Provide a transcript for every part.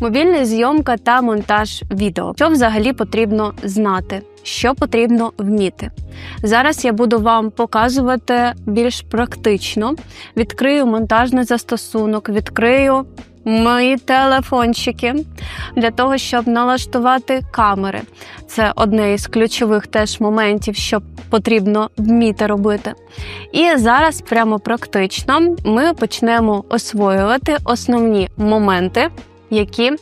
Мобільна зйомка та монтаж відео. Що взагалі потрібно знати? Що потрібно вміти? Зараз я буду вам показувати більш практично. Відкрию монтажний застосунок, відкрию мої телефончики для того, щоб налаштувати камери. Це одне із ключових теж моментів, що потрібно вміти робити. І зараз прямо практично ми почнемо освоювати основні моменти, які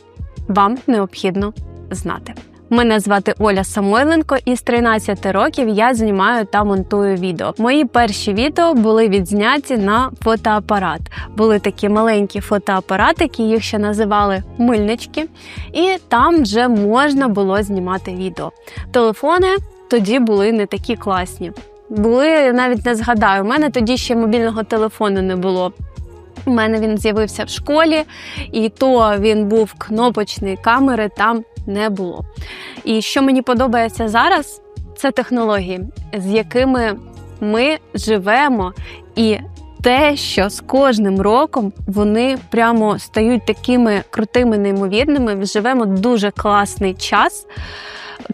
вам необхідно знати. Мене звати Оля Самойленко, і з 13 років я знімаю та монтую відео. Мої перші відео були відзняті на фотоапарат. Були такі маленькі фотоапаратики, їх ще називали мильнички, і там вже можна було знімати відео. Телефони тоді були не такі класні. Були навіть не згадаю. У мене тоді ще мобільного телефону не було. У мене він з'явився в школі, і то він був кнопочний, камери там не було. І що мені подобається зараз, це технології, з якими ми живемо, і те, що з кожним роком вони прямо стають такими крутими, неймовірними. Ми Живемо дуже класний час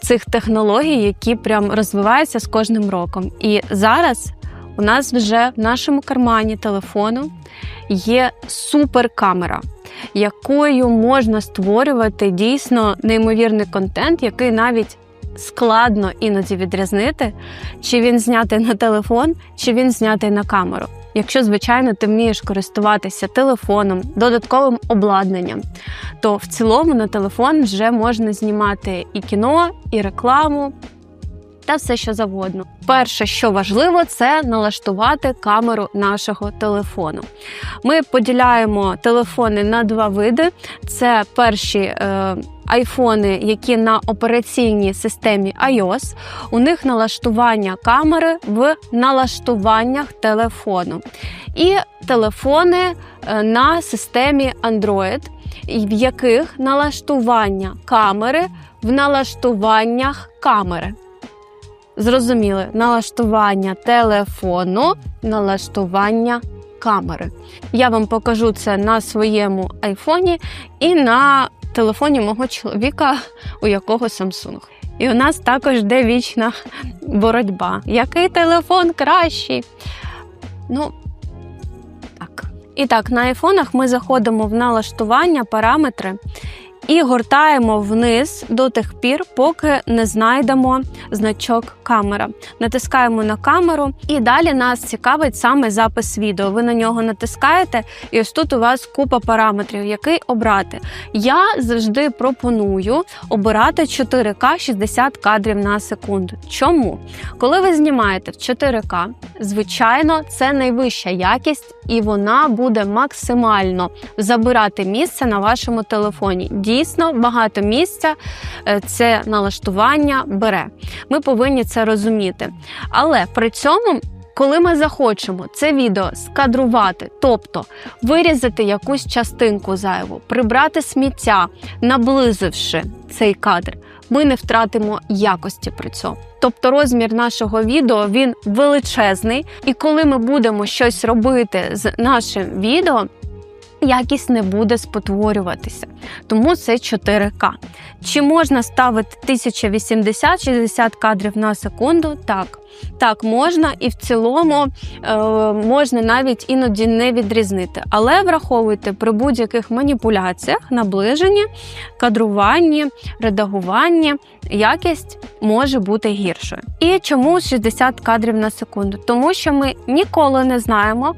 цих технологій, які прям розвиваються з кожним роком. І зараз у нас вже в нашому кармані телефону є суперкамера, якою можна створювати дійсно неймовірний контент, який навіть складно іноді відрізнити, чи він знятий на телефон, чи він знятий на камеру. Якщо, звичайно, ти вмієш користуватися телефоном, додатковим обладнанням, то в цілому на телефон вже можна знімати і кіно, і рекламу, та все, що завгодно. Перше, що важливо, це налаштувати камеру нашого телефону. Ми поділяємо телефони на два види: це перші. Е, Айфони, які на операційній системі iOS, у них налаштування камери в налаштуваннях телефону. І телефони е, на системі Android, в яких налаштування камери в налаштуваннях камери. Зрозуміли, налаштування телефону, налаштування камери. Я вам покажу це на своєму айфоні і на телефоні мого чоловіка, у якого Samsung. І у нас також йде вічна боротьба. Який телефон кращий? Ну, так. І так, на айфонах ми заходимо в налаштування, параметри і гортаємо вниз до тих пір, поки не знайдемо значок камера. Натискаємо на камеру, і далі нас цікавить саме запис відео. Ви на нього натискаєте, і ось тут у вас купа параметрів, який обрати. Я завжди пропоную обирати 4К 60 кадрів на секунду. Чому? Коли ви знімаєте в 4К, звичайно, це найвища якість, і вона буде максимально забирати місце на вашому телефоні. Дійсно, багато місця е, це налаштування бере. Ми повинні це розуміти. Але при цьому. Коли ми захочемо це відео скадрувати, тобто вирізати якусь частинку зайву, прибрати сміття, наблизивши цей кадр, ми не втратимо якості при цьому. Тобто розмір нашого відео він величезний, і коли ми будемо щось робити з нашим відео, якість не буде спотворюватися. Тому це 4К. Чи можна ставити 1080-60 кадрів на секунду? Так. Так, можна, і в цілому е, можна навіть іноді не відрізнити. Але враховуйте при будь-яких маніпуляціях, наближенні, кадруванні, редагуванні, якість може бути гіршою. І чому 60 кадрів на секунду? Тому що ми ніколи не знаємо.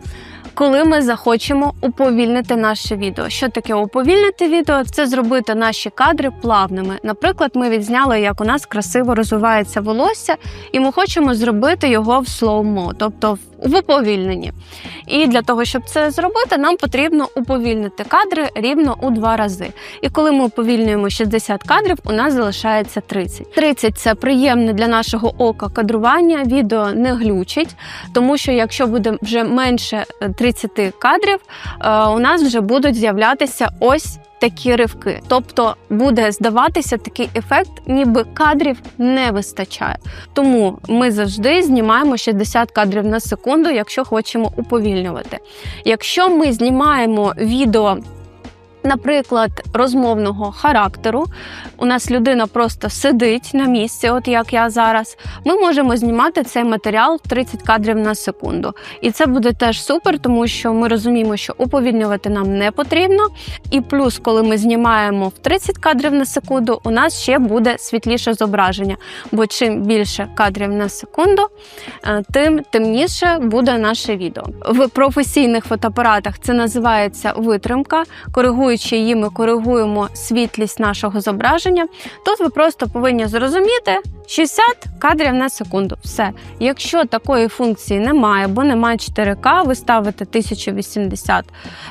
Коли ми захочемо уповільнити наше відео. Що таке уповільнити відео? Це зробити наші кадри плавними. Наприклад, ми відзняли, як у нас красиво розвивається волосся, і ми хочемо зробити його в слоумо, тобто в уповільненні. І для того, щоб це зробити, нам потрібно уповільнити кадри рівно у два рази. І коли ми уповільнюємо 60 кадрів, у нас залишається 30. 30 – це приємне для нашого ока кадрування. Відео не глючить, тому що якщо буде вже менше 30 кадрів е, у нас вже будуть з'являтися ось такі ривки. Тобто буде здаватися такий ефект, ніби кадрів не вистачає. Тому ми завжди знімаємо 60 кадрів на секунду, якщо хочемо уповільнювати. Якщо ми знімаємо відео. Наприклад, розмовного характеру, у нас людина просто сидить на місці, от як я зараз. Ми можемо знімати цей матеріал 30 кадрів на секунду. І це буде теж супер, тому що ми розуміємо, що уповільнювати нам не потрібно. І плюс, коли ми знімаємо в 30 кадрів на секунду, у нас ще буде світліше зображення. Бо чим більше кадрів на секунду, е, тим темніше буде наше відео. В професійних фотоапаратах це називається витримка. Коригуючи її, ми коригуємо світлість нашого зображення. Тут ви просто повинні зрозуміти 60 кадрів на секунду. Все. Якщо такої функції немає, бо немає 4К, ви ставите 1080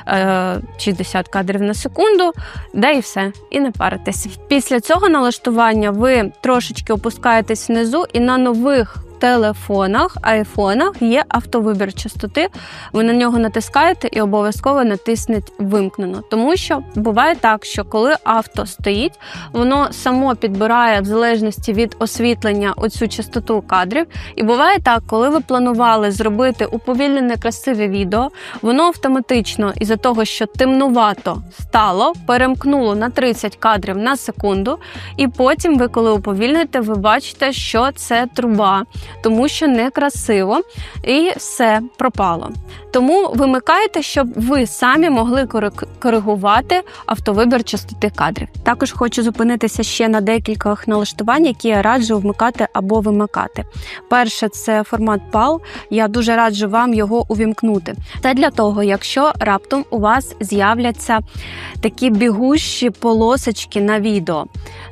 е, 60 кадрів на секунду, де і все, і не паритесь. Після цього налаштування ви трошечки опускаєтесь внизу і на нових. Телефонах, айфонах є автовибір частоти. Ви на нього натискаєте і обов'язково натисніть вимкнено. Тому що буває так, що коли авто стоїть, воно само підбирає в залежності від освітлення оцю частоту кадрів. І буває так, коли ви планували зробити уповільнене красиве відео, воно автоматично, із-за того, що темнувато стало, перемкнуло на 30 кадрів на секунду, і потім ви, коли уповільните, ви бачите, що це труба тому що некрасиво і все пропало. Тому вимикайте, щоб ви самі могли коригувати автовибір частоти кадрів. Також хочу зупинитися ще на декількох налаштувань, які я раджу вмикати або вимикати. Перше це формат PAL. Я дуже раджу вам його увімкнути. Це для того, якщо раптом у вас з'являться такі бігущі полосочки на відео.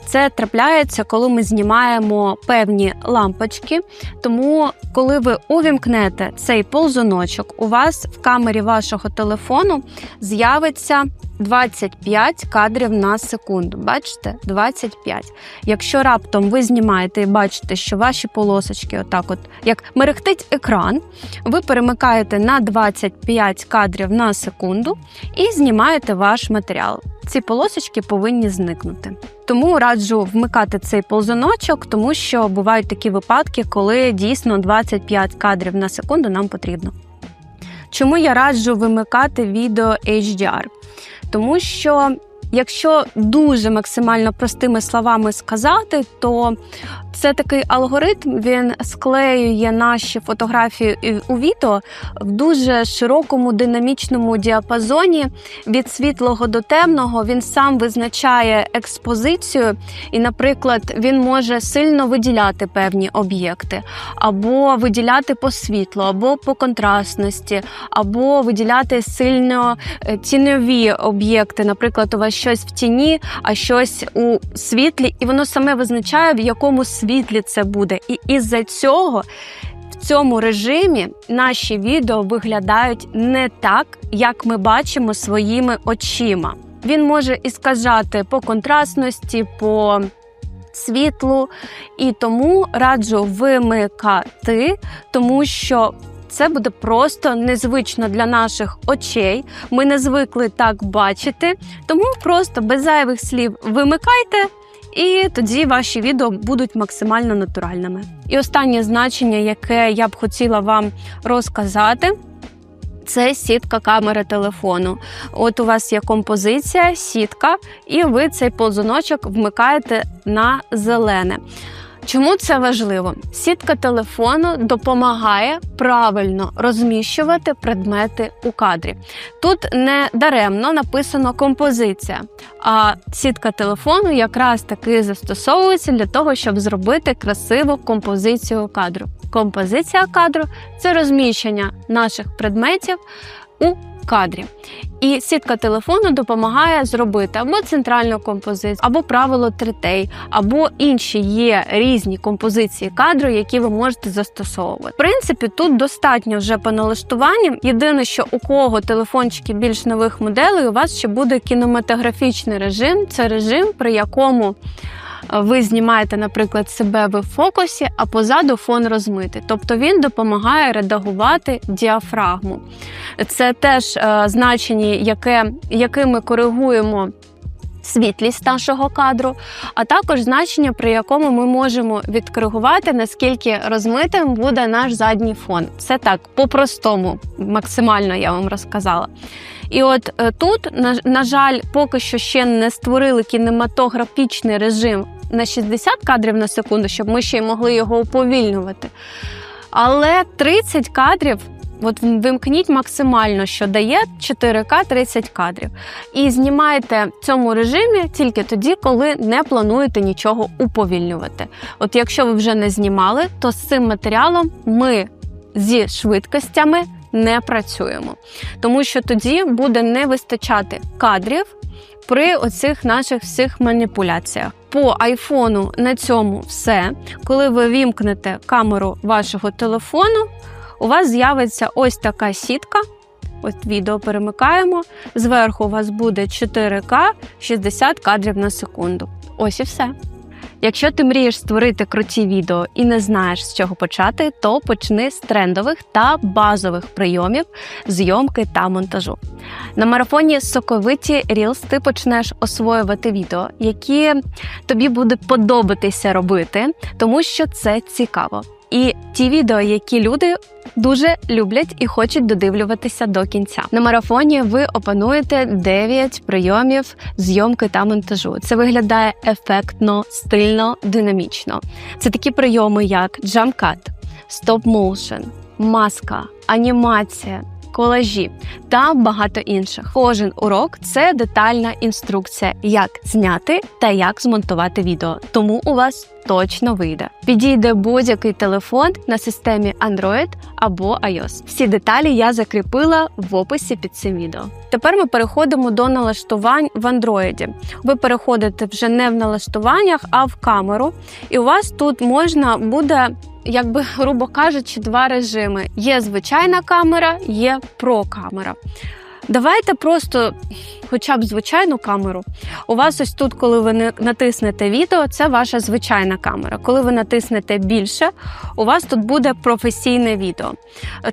Це трапляється, коли ми знімаємо певні лампочки. Тому, коли ви увімкнете цей ползуночок, у вас в камері вашого телефону з'явиться 25 кадрів на секунду. Бачите? 25. Якщо раптом ви знімаєте і бачите, що ваші полосочки, отак, от як мерехтить екран, ви перемикаєте на 25 кадрів на секунду і знімаєте ваш матеріал. Ці полосочки повинні зникнути. Тому раджу вмикати цей ползуночок, тому що бувають такі випадки, коли дійсно 25 кадрів на секунду нам потрібно. Чому я раджу вимикати відео HDR? Тому що Якщо дуже максимально простими словами сказати, то це такий алгоритм, він склеює наші фотографії у відео в дуже широкому динамічному діапазоні від світлого до темного. Він сам визначає експозицію, і, наприклад, він може сильно виділяти певні об'єкти, або виділяти по світлу, або по контрастності, або виділяти сильно е, тіньові об'єкти. Наприклад, у вас щось в тіні, а щось у світлі, і воно саме визначає, в якому світлі це буде. І із-за цього. В цьому режимі наші відео виглядають не так, як ми бачимо своїми очима. Він може і сказати по контрастності, по світлу, і тому раджу вимикати, тому що це буде просто незвично для наших очей. Ми не звикли так бачити, тому просто без зайвих слів вимикайте. І тоді ваші відео будуть максимально натуральними. І останнє значення, яке я б хотіла вам розказати, це сітка камери телефону. От у вас є композиція, сітка, і ви цей ползуночок вмикаєте на зелене. Чому це важливо? Сітка телефону допомагає правильно розміщувати предмети у кадрі. Тут не даремно написано композиція, а сітка телефону якраз таки застосовується для того, щоб зробити красиву композицію кадру. Композиція кадру це розміщення наших предметів у кадрі. І сітка телефону допомагає зробити або центральну композицію, або правило третей, або інші є різні композиції кадру, які ви можете застосовувати. В принципі, тут достатньо вже по налаштуванням. Єдине, що у кого телефончики більш нових моделей, у вас ще буде кінематографічний режим. Це режим, при якому ви знімаєте, наприклад, себе в фокусі, а позаду фон розмитий. Тобто він допомагає редагувати діафрагму. Це теж е, значення, яке, яким ми коригуємо. Світлість нашого кадру, а також значення, при якому ми можемо відкоригувати, наскільки розмитим буде наш задній фон. Це так, по-простому, максимально я вам розказала. І от е, тут, на, на жаль, поки що ще не створили кінематографічний режим на 60 кадрів на секунду, щоб ми ще й могли його уповільнювати. Але 30 кадрів. От вимкніть максимально, що дає 4К 30 кадрів. І знімайте в цьому режимі тільки тоді, коли не плануєте нічого уповільнювати. От якщо ви вже не знімали, то з цим матеріалом ми зі швидкостями не працюємо, тому що тоді буде не вистачати кадрів при оцих наших всіх маніпуляціях. По айфону на цьому все. Коли ви вімкнете камеру вашого телефону, у вас з'явиться ось така сітка. Ось відео перемикаємо. Зверху у вас буде 4К 60 кадрів на секунду. Ось і все. Якщо ти мрієш створити круті відео і не знаєш з чого почати, то почни з трендових та базових прийомів зйомки та монтажу. На марафоні Соковиті Reels ти почнеш освоювати відео, які тобі буде подобатися робити, тому що це цікаво. І ті відео, які люди дуже люблять і хочуть додивлюватися до кінця. На марафоні ви опануєте 9 прийомів зйомки та монтажу. Це виглядає ефектно, стильно, динамічно. Це такі прийоми, як джамкат, стоп-моушен, маска, анімація. Колажі та багато інших. Кожен урок це детальна інструкція, як зняти та як змонтувати відео. Тому у вас точно вийде. Підійде будь-який телефон на системі Android або iOS. Всі деталі я закріпила в описі під цим відео. Тепер ми переходимо до налаштувань в Android. Ви переходите вже не в налаштуваннях, а в камеру, і у вас тут можна буде. Якби, грубо кажучи, два режими: є звичайна камера, є про-камера. Давайте просто, хоча б звичайну камеру. У вас ось тут, коли ви натиснете відео, це ваша звичайна камера. Коли ви натиснете більше, у вас тут буде професійне відео.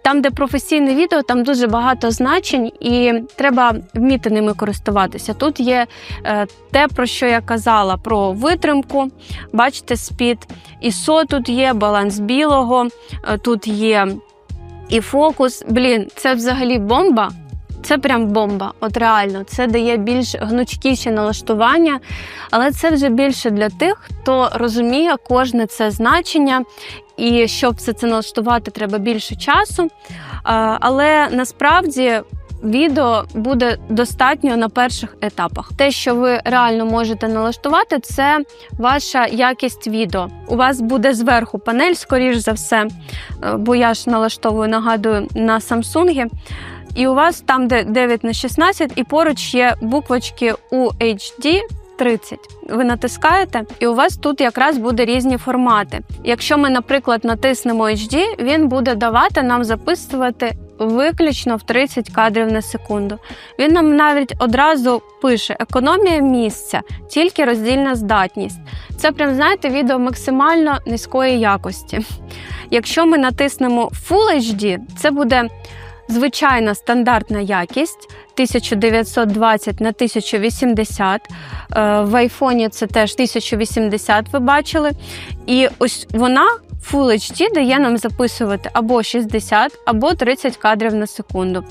Там, де професійне відео, там дуже багато значень, і треба вміти ними користуватися. Тут є е, те, про що я казала: про витримку. Бачите, спід. ISO тут є, баланс білого, е, тут є і фокус. Блін, це взагалі бомба. Це прям бомба, от реально, це дає більш гнучкіші налаштування, але це вже більше для тих, хто розуміє кожне це значення, і щоб все це налаштувати, треба більше часу. Але насправді. Відео буде достатньо на перших етапах. Те, що ви реально можете налаштувати, це ваша якість відео. У вас буде зверху панель, скоріш за все, е, бо я ж налаштовую, нагадую, на Samsung. І у вас там, де 9 на 16, і поруч є буквочки UHD 30. Ви натискаєте, і у вас тут якраз буде різні формати. Якщо ми, наприклад, натиснемо HD, він буде давати нам записувати виключно в 30 кадрів на секунду. Він нам навіть одразу пише: економія місця, тільки роздільна здатність. Це прям, знаєте, відео максимально низької якості. Якщо ми натиснемо Full HD, це буде звичайна стандартна якість 1920 на 1080. Е, в айфоні це теж 1080, ви бачили. І ось вона. Full HD дає нам записувати або 60, або 30 кадрів на секунду.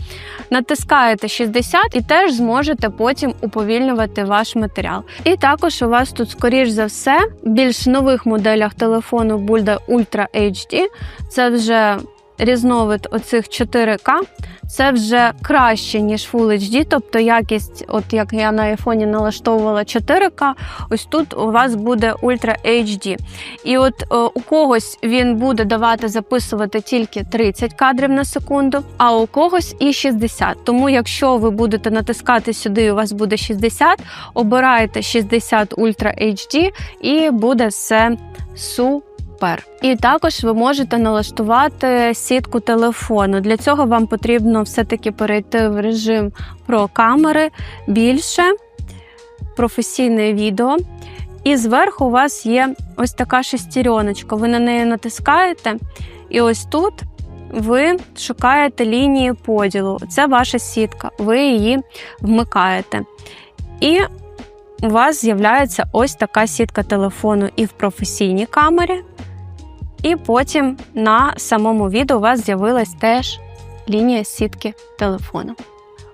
Натискаєте 60 і теж зможете потім уповільнювати ваш матеріал. І також у вас тут, скоріш за все, більш нових моделях телефону буде Ultra HD. Це вже різновид оцих 4К, це вже краще, ніж Full HD, тобто якість, от як я на айфоні налаштовувала 4К, ось тут у вас буде Ultra HD. І от е, у когось він буде давати записувати тільки 30 кадрів на секунду, а у когось і 60. Тому, якщо ви будете натискати сюди, у вас буде 60, обирайте 60 Ultra HD і буде все супер супер. І також ви можете налаштувати сітку телефону. Для цього вам потрібно все-таки перейти в режим про камери більше, професійне відео. І зверху у вас є ось така шестереночка. Ви на неї натискаєте, і ось тут ви шукаєте лінії поділу. Це ваша сітка, ви її вмикаєте. І у вас з'являється ось така сітка телефону і в професійній камері, і потім на самому відео у вас з'явилась теж лінія сітки телефону.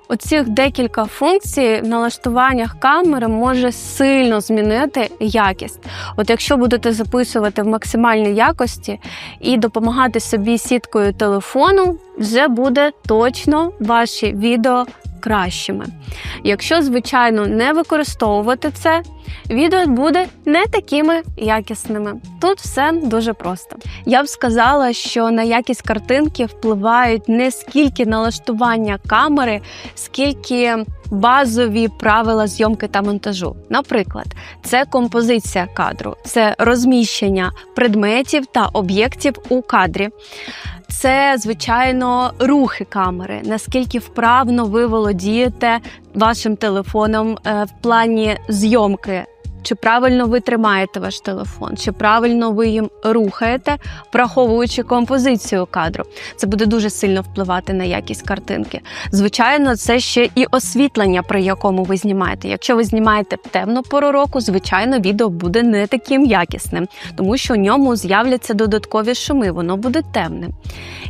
Оцих декілька функцій в налаштуваннях камери може сильно змінити якість. От якщо будете записувати в максимальній якості і допомагати собі сіткою телефону, вже буде точно ваші відео кращими. Якщо, звичайно, не використовувати це, відео буде не такими якісними. Тут все дуже просто. Я б сказала, що на якість картинки впливають не скільки налаштування камери, скільки базові правила зйомки та монтажу. Наприклад, це композиція кадру, це розміщення предметів та об'єктів у кадрі. Це, звичайно, рухи камери, наскільки вправно ви володієте вашим телефоном е, в плані зйомки. Чи правильно ви тримаєте ваш телефон, чи правильно ви їм рухаєте, враховуючи композицію кадру. Це буде дуже сильно впливати на якість картинки. Звичайно, це ще і освітлення, при якому ви знімаєте. Якщо ви знімаєте темну пору року, звичайно, відео буде не таким якісним, тому що в ньому з'являться додаткові шуми, воно буде темним.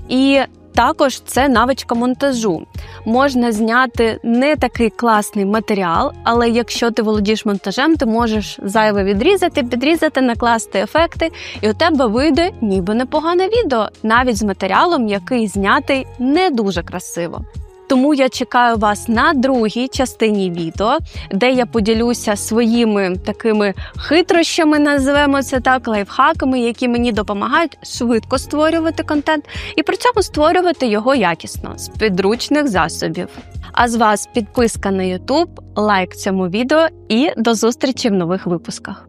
І також це навичка монтажу. Можна зняти не такий класний матеріал, але якщо ти володієш монтажем, ти можеш зайве відрізати, підрізати, накласти ефекти, і у тебе вийде ніби непогане відео, навіть з матеріалом, який знятий не дуже красиво. Тому я чекаю вас на другій частині відео, де я поділюся своїми такими хитрощами, називаємо це так, лайфхаками, які мені допомагають швидко створювати контент і при цьому створювати його якісно з підручних засобів. А з вас підписка на YouTube, лайк цьому відео і до зустрічі в нових випусках.